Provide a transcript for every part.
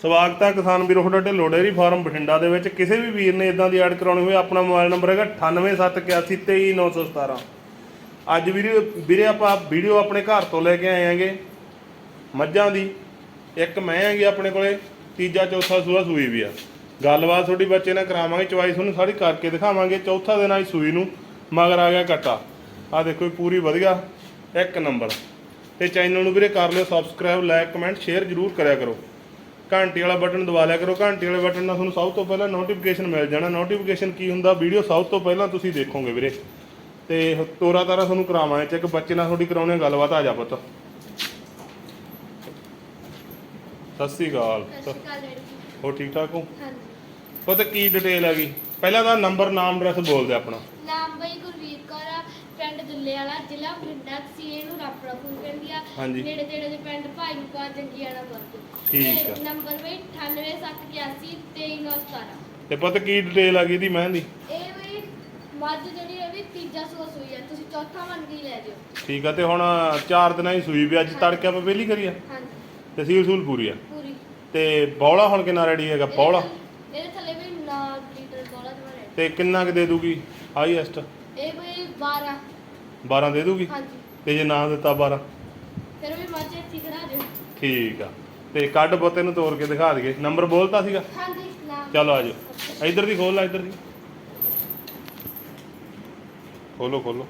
ਸਵਾਗਤ ਹੈ ਕਿਸਾਨ ਵੀਰੋ, ਤੁਹਾਡਾ ਢਿੱਲੋਂ ਡੇਅਰੀ ਫਾਰਮ ਬਠਿੰਡਾ ਦੇ ਵਿੱਚ। ਕਿਸੇ ਵੀ ਵੀਰ ਨੇ ਇਦਾਂ ਦੀ ਐਡ ਕਰਾਉਣੀ ਹੋਵੇ, ਆਪਣਾ ਮੋਬਾਈਲ ਨੰਬਰ ਹੈਗਾ 9871823917 ਅੱਜ ਵੀਰੇ ਵੀਰੇ ਆਪਾਂ ਵੀਡੀਓ ਆਪਣੇ ਘਰ ਤੋਂ ਲੈ ਕੇ ਆਏ ਆਂਗੇ ਮੱਝਾਂ ਦੀ। ਇੱਕ ਮੈਂ ਹੈਗੀ ਆਪਣੇ ਕੋਲੇ, ਤੀਜਾ, ਚੌਥਾ ਸੂਆ ਸੂਈ ਵੀ ਆ। ਗੱਲਬਾਤ ਤੁਹਾਡੀ ਬੱਚੇ ਨਾਲ ਕਰਾਵਾਂਗੇ ਚਵਾਈ ਤੁਹਾਨੂੰ ਸਾਰੀ ਕਰਕੇ ਦਿਖਾਵਾਂਗੇ, ਚੌਥਾ ਦਿਨ ਆਈ ਸੂਈ ਨੂੰ, ਮਗਰ ਆ ਗਿਆ ਕੱਟਾ। ਆ ਦੇਖੋ ਜੀ ਪੂਰੀ ਵਧੀਆ, ਇੱਕ ਨੰਬਰ। ਤੇ ਚੈਨਲ ਨੂੰ ਵੀਰੇ ਕਰ ਲਿਓ ਸਬਸਕ੍ਰਾਈਬ ਲਾਈਕ ਕਮੈਂਟ ਸ਼ੇਅਰ ਜਰੂਰ ਕਰਿਆ ਕਰੋ। ਘੰਟੀ ਵਾਲਾ ਬਟਨ ਦਬਾ ਲਿਆ ਕਰੋ। ਘੰਟੀ ਵਾਲੇ ਬਟਨ ਨਾਲ ਤੁਹਾਨੂੰ ਸਭ ਤੋਂ ਪਹਿਲਾਂ ਨੋਟੀਫਿਕੇਸ਼ਨ ਮਿਲ ਜਾਣਾ। ਨੋਟੀਫਿਕੇਸ਼ਨ ਕੀ ਹੁੰਦਾ? ਵੀਡੀਓ ਸਭ ਤੋਂ ਪਹਿਲਾਂ ਤੁਸੀਂ ਦੇਖੋਗੇ ਵੀਰੇ। ਤੇ ਤੋਰਾ ਤਾਰਾ ਤੁਹਾਨੂੰ ਕਰਾਵਾਂਗੇ ਚ ਇੱਕ ਬੱਚੇ ਨਾਲ ਤੁਹਾਡੀ ਕਰਾਉਣੀ ਆ ਗੱਲਬਾਤ। ਆ ਜਾ ਪੁੱਤ। ਸਤਿ ਸ੍ਰੀ ਅਕਾਲ। ਹੋ ਠੀਕ ਠਾਕ ਹੋ? ਹਾਂਜੀ। ਪੁੱਤ ਕੀ ਡਿਟੇਲ ਹੈਗੀ? ਪਹਿਲਾਂ ਤਾਂ ਨੰਬਰ ਨਾਮ ਐਡਰੈਸ ਬੋਲ ਦੇ ਆਪਣਾ ਨਾਮ ਬਈ ਗੁਰਵੀਰ ਕੌਰ ਆ ਦੁੱਲੇ ਵਾਲਾ ਜ਼ਿਲ੍ਹਾ ਬਠਿੰਡਾ ਤਹਿਸੀਲ ਨੂੰ ਰਾਪੜਾ ਫੂਲ ਪੈਂਦੀ ਆ ਹਾਂਜੀ। ਨੇੜੇ ਤੇੜੇ ਦੇ ਪਿੰਡ ਭਾਈ ਮੁਕਾ ਜੰਗੀਆਣਾ ਵਰਤ ਠੀਕ ਆ। ਨੰਬਰ ਬਈ 9871 23917 ਤੇ ਪੁੱਤ ਕੀ ਡਿਟੇਲ ਹੈਗੀ ਇਹਦੀ ਮੈਂ ਦੀ ਇਹ ਬਈ ਮੱਝ ਜਿਹੜੀ ਹੈ ਵੀ ਤੀਜਾ ਸੂਆ ਸੂਈ ਆ। ਤੁਸੀਂ ਚੌਥਾ ਮੰਨ ਕੇ ਹੀ ਲੈ ਜਿਓ। ਠੀਕ ਆ ਤੇ ਹੁਣ ਚਾਰ ਦਿਨਾਂ ਦੀ ਸੂਈ ਵੀ ਅੱਜ ਤੜਕੇ ਆਪਾਂ ਪਹਿਲੀ ਕਰੀ ਆ? ਹਾਂਜੀ। ਤੇ ਸੀਲ ਸੂਲ ਪੂਰੀ ਆ? ਪੂਰੀ। ਤੇ ਬੌਲਾ ਹੁਣ ਕਿੰਨਾ ਰੈਡੀ ਹੈਗਾ? ਬੌਲਾ? ਇਹਦੇ- ਥੱਲੇ ਵੀ 9 ਲੀਟਰ ਬੋਲਾ ਤੇ ਕਿੰਨਾ ਕੁ ਦੇ ਦੂਗੀ ਹਾਈਐਸਟ? ਇਹ ਬਈ 12 12 ਦੇ ਦੂਗੀ? ਹਾਂਜੀ। ਤੇ ਜੇ ਨਾ ਦਿੱਤਾ 12 ਫਿਰ ਵੀ ਮੱਝ ਇੱਥੇ ਖੜਾ ਦਿਓ। ਠੀਕ ਆ। ਤੇ ਕੱਢ ਬੋਤੇ ਨੂੰ ਤੋੜ ਕੇ ਦਿਖਾ ਦਈਏ। ਨੰਬਰ ਬੋਲਤਾ ਸੀਗਾ? ਹਾਂਜੀ ਚਲੋ ਆਜੋ ਇੱਧਰ ਦੀ ਖੋਲ ਲੈ ਇੱਧਰ ਦੀ। ਖੋਲੋ ਖੋਲੋ।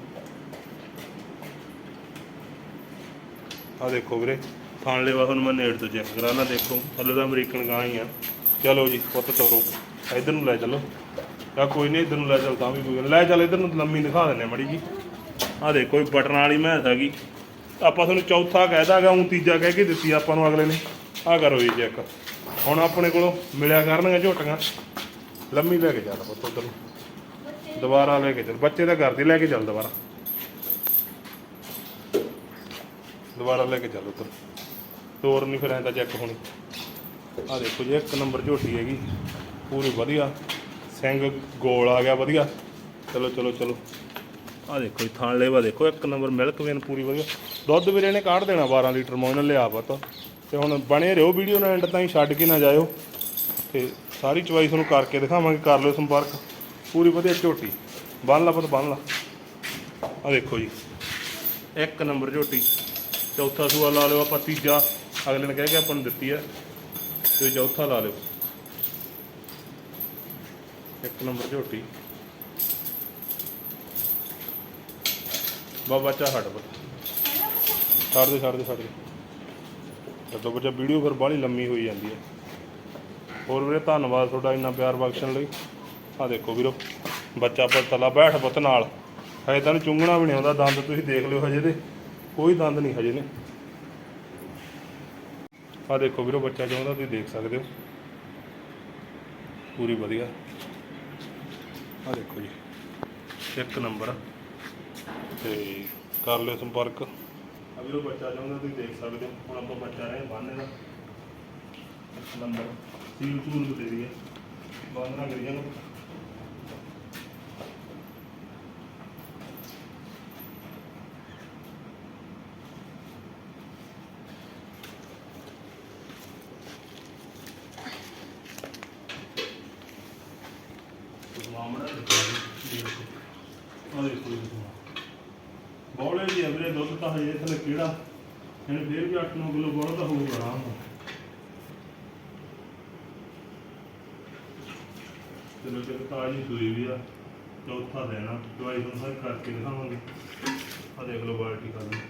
ਆ ਦੇਖੋ ਵੀਰੇ ਖਾਣ ਲੈਵਾ ਹੁਣ ਮੈਂ ਨੇੜ ਤੋਂ ਚੈੱਕ ਕਰਾਣਾ ਦੇਖੋ। ਥੱਲੇ ਦਾ ਅਮਰੀਕਨ ਗਾਂ ਹੀ ਆ। ਚਲੋ ਜੀ ਪੁੱਤ ਤੋਰੋ ਇੱਧਰ ਨੂੰ ਲੈ ਚਲੋ। ਆ ਕੋਈ ਨਹੀਂ ਇੱਧਰ ਨੂੰ ਲੈ ਚੱਲ ਤਾਂ ਵੀ ਕੋਈ ਗੱਲ ਨੀ। ਲੈ ਚੱਲ ਇੱਧਰ ਨੂੰ ਲੰਮੀ ਦਿਖਾ ਦਿੰਨੇ ਮੜੀ ਜੀ। ਆ ਦੇਖੋ ਇਹ ਬਟਨ ਵਾਲੀ ਮੈਸ ਹੈਗੀ। ਆਪਾਂ ਤੁਹਾਨੂੰ ਚੌਥਾ ਕਹਿਦਾ ਹੈਗਾ ਤੀਜਾ ਕਹਿ ਕੇ ਦਿੱਤੀ ਆਪਾਂ ਨੂੰ ਅਗਲੇ ਨੇ। ਆ ਕਰੋ ਜੀ ਚੈੱਕ ਹੁਣ ਆਪਣੇ ਕੋਲੋਂ ਮਿਲਿਆ ਕਰਨਗੇ ਝੋਟੀਆਂ। ਲੰਮੀ ਲੈ ਕੇ ਚੱਲ ਪੁੱਤ ਉਧਰ ਨੂੰ। ਦੁਬਾਰਾ ਲੈ ਕੇ ਚੱਲ। ਬੱਚੇ ਤਾਂ ਘਰ ਦੀ ਲੈ ਕੇ ਚੱਲ ਦੁਬਾਰਾ। ਦੁਬਾਰਾ ਲੈ ਕੇ ਚੱਲ ਉਧਰ। ਤੋਰ ਨਹੀਂ ਫਿਰ ਐਂ ਤਾਂ ਚੈੱਕ ਹੋਣੀ। ਆ ਦੇਖੋ ਜੀ, ਇੱਕ ਨੰਬਰ ਝੋਟੀ ਹੈਗੀ। ਪੂਰੀ ਵਧੀਆ। ਸਿੰਘ ਗੋਲ ਆ ਗਿਆ, ਵਧੀਆ। ਚਲੋ ਚਲੋ ਚਲੋ। ਆ ਦੇਖੋ ਜੀ ਥਾਣ ਲੇਵਾ ਦੇਖੋ, ਇੱਕ ਨੰਬਰ ਮਿਲਕ ਵੇਨ ਪੂਰੀ ਵਧੀਆ। ਦੁੱਧ ਵੀਰੇ ਇਹਨੇ ਕਾਢ ਦੇਣਾ 12 ਲੀਟਰ ਮੈਂ ਉਹਨੇ ਲਿਆ ਪਤਾ ਤੇ। ਹੁਣ ਬਣੇ ਰਹੋ ਵੀਡੀਓ ਨਾਲ ਐਂਡ ਤਾਈਂ, ਛੱਡ ਕੇ ਨਾ ਜਾਇਓ। ਤੇ ਸਾਰੀ ਚਵਾਈ ਤੁਹਾਨੂੰ ਕਰਕੇ ਦਿਖਾਵਾਂਗੇ, ਕਰ ਲਿਓ ਸੰਪਰਕ। ਪੂਰੀ ਵਧੀਆ ਝੋਟੀ। ਬੰਨ ਲਾ ਪੁੱਤ, ਬੰਨ ਲਾ। ਆ ਦੇਖੋ ਜੀ, ਇੱਕ ਨੰਬਰ ਝੋਟੀ। ਚੌਥਾ ਸੂਆ ਲਾ ਲਿਓ ਆਪਾਂ, ਤੀਜਾ। ਅਗਲੇ ਨੇ ਕਹਿ ਕੇ ਆਪਾਂ ਨੂੰ ਦਿੱਤੀ ਹੈ। ਤੇ ਚੌਥਾ ਲਾ ਲਿਓ। ਇੱਕ ਨੰਬਰ ਝੋਟੀ। ਬਾਬਾ ਚਾ ਹਟ ਬੱਤ ਛੱਡ ਦੇ ਛੱਡ ਦੇ ਛੱਡ ਦੇ। ਛੱਡੋ ਬੱਚਾ, ਵੀਡੀਓ ਫਿਰ ਬਾਹਲੀ ਲੰਮੀ ਹੋਈ ਜਾਂਦੀ ਹੈ। ਹੋਰ ਵੀਰੇ, ਧੰਨਵਾਦ ਤੁਹਾਡਾ ਇੰਨਾ ਪਿਆਰ ਬਖਸ਼ਣ ਲਈ। ਆ ਦੇਖੋ ਵੀਰੋ, ਬੱਚਾ ਪਰ ਤਲਾ ਬੈਠ ਪੁੱਤ ਨਾਲ। ਹਜੇ ਤਾਂ ਇਹਨੂੰ ਚੁੰਗਣਾ ਵੀ ਨਹੀਂ ਆਉਂਦਾ, ਦੰਦ ਤੁਸੀਂ ਦੇਖ ਲਿਓ ਹਜੇ ਤੇ। ਕੋਈ ਦੰਦ ਨਹੀਂ ਹਜੇ ਨੇ ਆ ਦੇਖੋ ਵੀਰੋ, ਬੱਚਾ ਚਾਹੁੰਦਾ ਤੁਸੀਂ ਦੇਖ ਸਕਦੇ ਹੋ। ਪੂਰੀ ਵਧੀਆ। ਆ ਦੇਖੋ ਜੀ, ਇੱਕ ਨੰਬਰ। ਤੇ ਕਰ ਲਿਓ ਸੰਪਰਕ। ਆ ਵੀਰੋ ਬੱਚਾ ਚਾਹੁੰਦਾ ਤੁਸੀਂ ਦੇਖ ਸਕਦੇ ਹੋ। ਹੁਣ ਆਪਾਂ ਬੱਚਾ ਰਹੇ ਬੰਨ੍ਹੇ ਦਾ ਨੰਬਰ ਸੀਲ ਸੂਲ ਨੂੰ ਦੇ ਦਈਏ। ਬੰਦ ਨਾ ਕਰੀਏ ਨਾ ਮਾਮਲਾ ਆ ਦੇਖੋ। ਬੌਲੇ ਜੀ ਅਵਰੇ ਦੁੱਧ ਤਾਂ ਹਜੇ ਥਲੇ ਕਿਹੜਾ? ਇਹਨੇ ਫੇਰ ਵੀ 8-9 ਕਿਲੋ ਬੌਲਾ ਤਾਂ ਹੋਊਗਾ ਆਰਾਮ ਨਾਲ। ਚਲੋ ਤੇ ਤਾਜੀ ਸੂਈ ਵੀ ਆ, ਚੌਥਾ ਦੇਣਾ, ਦਵਾਈ ਤੁਹਾਨੂੰ ਸਾਰੀ ਕਰਕੇ ਦਿਖਾਵਾਂਗੇ। ਆ ਦੇਖ ਲਓ ਬਾਲਟੀ ਕਰ ਲਓ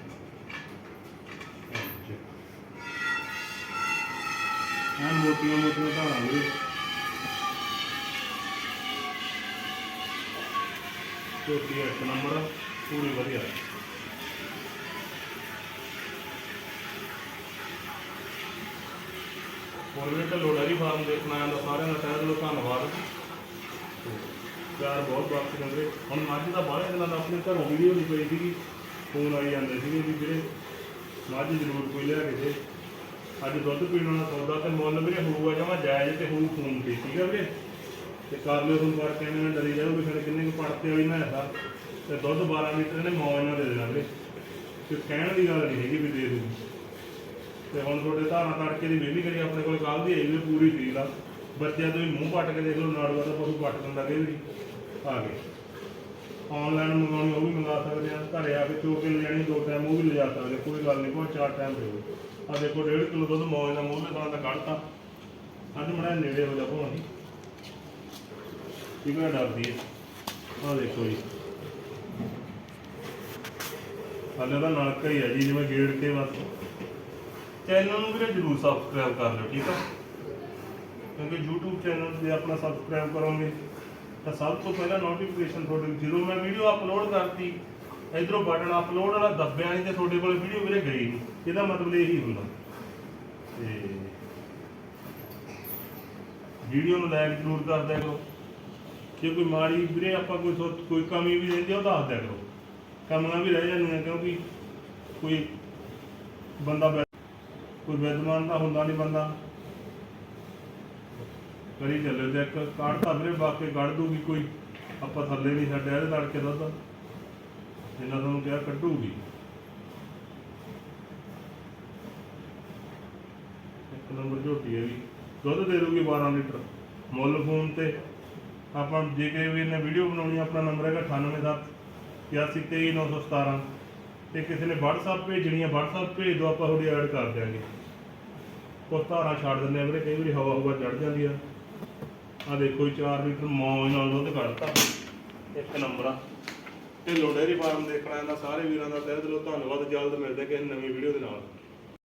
ਐਨ ਮੋਟੀਆਂ ਮੋਟੀਆਂ ਧਾਰਾਂ ਵੀ ਛੋਟੀ ਇੱਕ ਨੰਬਰ, ਪੂਰੀ ਵਧੀਆ। ਹੋਰ ਵੀ ਢੱਲੋ ਡੈਰੀ ਫਾਰਮ ਦੇਖਣਾ ਆਉਂਦਾ ਸਾਰਿਆਂ ਦਾ ਤਹਿ ਦਿਲੋਂ ਧੰਨਵਾਦ। ਪਿਆਰ ਬਹੁਤ ਪ੍ਰਾਪਤ ਕਰਦੇ ਹੁਣ ਮੱਝ ਦਾ ਬਾਹਲੇ ਦਿਨਾਂ ਦਾ ਆਪਣੇ ਘਰੋਂ ਵੀਡੀਓ ਨਹੀਂ ਪਈ ਸੀਗੀ ਫੋਨ ਆਈ ਜਾਂਦੇ ਸੀਗੇ ਵੀ ਵੀਰੇ, ਮੱਝ ਜ਼ਰੂਰ ਕੋਈ ਲਿਆ ਕੇ ਦੇ। ਅੱਜ ਦੁੱਧ ਪੀਣ ਵਾਲਾ ਸੌਦਾ ਤੇ ਮੁੱਲ ਵੀਰੇ ਹੋਊਗਾ, ਜਮਾ ਜਾਇਜ਼ ਤੇ ਹੋਊ ਫੋਨ ਤੇ, ਠੀਕ ਹੈ ਵੀਰੇ? ਤੇ ਕਰ ਲਿਓ ਤੁਹਾਨੂੰ ਕਰਕੇ ਕਹਿੰਦੇ ਨੇ ਡਰੀ ਜਾਓ ਵੀ ਫਿਰ ਕਿੰਨੇ ਕੁ ਪੜਤੇ ਵਾਲੀ ਮੈਂ ਹੈਗਾ ਤੇ ਦੁੱਧ 12 ਲੀਟਰ ਨੇ ਮੌਜ ਨਾਲ ਦੇ ਦੇਣਾ ਵੀਰੇ। ਤੇ ਕਹਿਣ ਦੀ ਗੱਲ ਨਹੀਂ ਹੈਗੀ ਵੀ ਦੇ ਦੂੰ ਤੇ ਹੁਣ ਤੁਹਾਡੇ ਧਾਰਾਂ ਤੜਕੇ ਦੀ ਵਿਹਲੀ ਕਰੀ, ਆਪਣੇ ਕੋਲ ਕੱਲ ਦੀ ਆਈ ਵੀ ਪੂਰੀ ਫੀਲ ਆ। ਬੱਚਿਆਂ ਤੋਂ ਹੀ ਮੂੰਹ ਪੱਟ ਕੇ ਦੇਖ ਲਓ, ਨਾੜੂਆ ਦਾ ਪਸ਼ੂ ਪੱਟ ਦਿੰਦਾ ਕਈ ਵਾਰੀ। ਆ ਗਏ। ਆਨਲਾਈਨ ਮੰਗਾਉਣੀ ਉਹ ਵੀ ਮੰਗਾ ਸਕਦੇ ਆ। ਘਰੇ ਆ ਕੇ ਚੋ ਕੇ ਲੈ ਜਾਣੀ, ਦੋ ਟਾਈਮ ਉਹ ਵੀ ਲਿਜਾ ਸਕਦੇ ਕੋਈ ਗੱਲ ਨਹੀਂ ਕੋਈ ਚਾਰ ਟਾਈਮ ਦਿਓ। ਆ ਦੇਖੋ 1.5 ਕਿਲੋ ਦੁੱਧ ਮੌਜ ਦਾ ਮੂੰਹ ਦੇ ਦਾ ਕੱਢਤਾ। ਅੱਜ ਮੜਾ ਨੇੜੇ ਹੋ ਜਾ ਭੋਣੀ ਕਿਵੇਂ ਡਰਦੀ ਹੈ ਆ ਦੇਖੋ ਜੀ। ਹਾਲੇ ਦਾ ਨਲਕਾ ਹੀ ਹੈ ਜੀ, ਜਿਵੇਂ ਗੇੜ ਕੇ ਬਸ। ਚੈਨਲ ਨੂੰ ਵੀਰੇ ਜਰੂਰ ਸਬਸਕ੍ਰਾਈਬ ਕਰ ਲਿਓ, ਠੀਕ ਆ? ਕਿਉਂਕਿ YouTube ਚੈਨਲ ਤੇ ਆਪਣਾ ਸਬਸਕ੍ਰਾਈਬ ਕਰੋਗੇ, ਤਾਂ ਸਭ ਤੋਂ ਪਹਿਲਾਂ ਨੋਟੀਫਿਕੇਸ਼ਨ ਤੁਹਾਡੇ ਜਦੋਂ ਮੈਂ ਵੀਡੀਓ ਅਪਲੋਡ ਕਰਤੀ, ਇਧਰੋਂ ਬਟਨ ਅਪਲੋਡ ਵਾਲਾ ਦੱਬਿਆ ਨਹੀਂ ਤੇ ਤੁਹਾਡੇ ਕੋਲ ਵੀਡੀਓ ਵੀਰੇ ਗਈ ਨਹੀਂ ਇਹਦਾ ਮਤਲਬ ਇਹੀ ਹੁੰਦਾ। ਤੇ ਵੀਡੀਓ ਨੂੰ ਲਾਈਕ ਜ਼ਰੂਰ ਕਰ ਦਿਆ ਕਰੋ ਜੇ ਕੋਈ ਮਾੜੀ ਵੀਰੇ ਆਪਾਂ ਕੋਈ ਕੋਈ ਕਮੀ ਵੀ ਰਹਿੰਦੀ ਉਹ ਦੱਸ ਦਿਆ ਕਰੋ। ਕਮੀਆਂ ਵੀ ਰਹਿ ਜਾਂਦੀਆਂ ਕਿਉਂਕਿ ਕੋਈ ਬੰਦਾ ਕੋਈ ਵਿਦਵਾਨ ਤਾਂ ਹੁੰਦਾ ਨਹੀਂ ਬੰਦਾ। ਕਰੀ ਚੱਲੇ ਤੇ ਇੱਕ ਕੱਢਦਾ ਵੀਰੇ ਬਾਕੀ ਕੱਢ ਦੂਗੀ ਕੋਈ। ਆਪਾਂ ਥੱਲੇ ਨਹੀਂ ਛੱਡਿਆ ਇਹਦੇ ਤੜਕੇ ਦੁੱਧ ਜਿੰਨਾ ਤੁਹਾਨੂੰ ਕਿਹਾ ਕੱਢੂਗੀ। ਇੱਕ ਨੰਬਰ ਝੋਟੀ ਹੈ ਵੀ ਦੁੱਧ ਦੇ ਦੂਗੀ 12 ਲੀਟਰ। ਮੁੱਲ ਫੋਨ ਤੇ ਆਪਾਂ ਜੇ ਕੇ ਵੀ ਨੇ ਵੀਡੀਓ ਬਣਾਉਣੀ, ਆਪਣਾ ਨੰਬਰ ਹੈਗਾ 987 8232917 ਤੇ ਕਿਸੇ ਨੇ WhatsApp ਭੇਜਣੀ ਆ WhatsApp ਭੇਜ ਦਿਓ ਆਪਾਂ ਤੁਹਾਡੀ ਐਡ ਕਰ ਦਿਆਂਗੇ। ਕੁਛ ਧਾਰਾਂ ਛੱਡ ਦਿੰਦੇ ਆ ਵੀਰੇ, ਕਈ ਵਾਰੀ ਹਵਾ ਹਵਾ ਚੜ ਜਾਂਦੀ ਆ। ਆ ਦੇਖੋ ਜੀ 4 ਲੀਟਰ ਮੌਜ ਨਾਲ ਦੁੱਧ ਕੱਢਤਾ। ਇੱਕ ਨੰਬਰ ਆ। ਤੇ ਲੋਡੇਰੀ ਫਾਰਮ ਦੇਖਣਾ ਇਹਦਾ ਸਾਰੇ ਵੀਰਾਂ ਦਾ। ਤਹਿ ਦਿਲੋਂ ਧੰਨਵਾਦ। ਜਲਦ ਮਿਲਦੇ ਕਿਸੇ ਨਵੀਂ ਵੀਡੀਓ ਦੇ ਨਾਲ।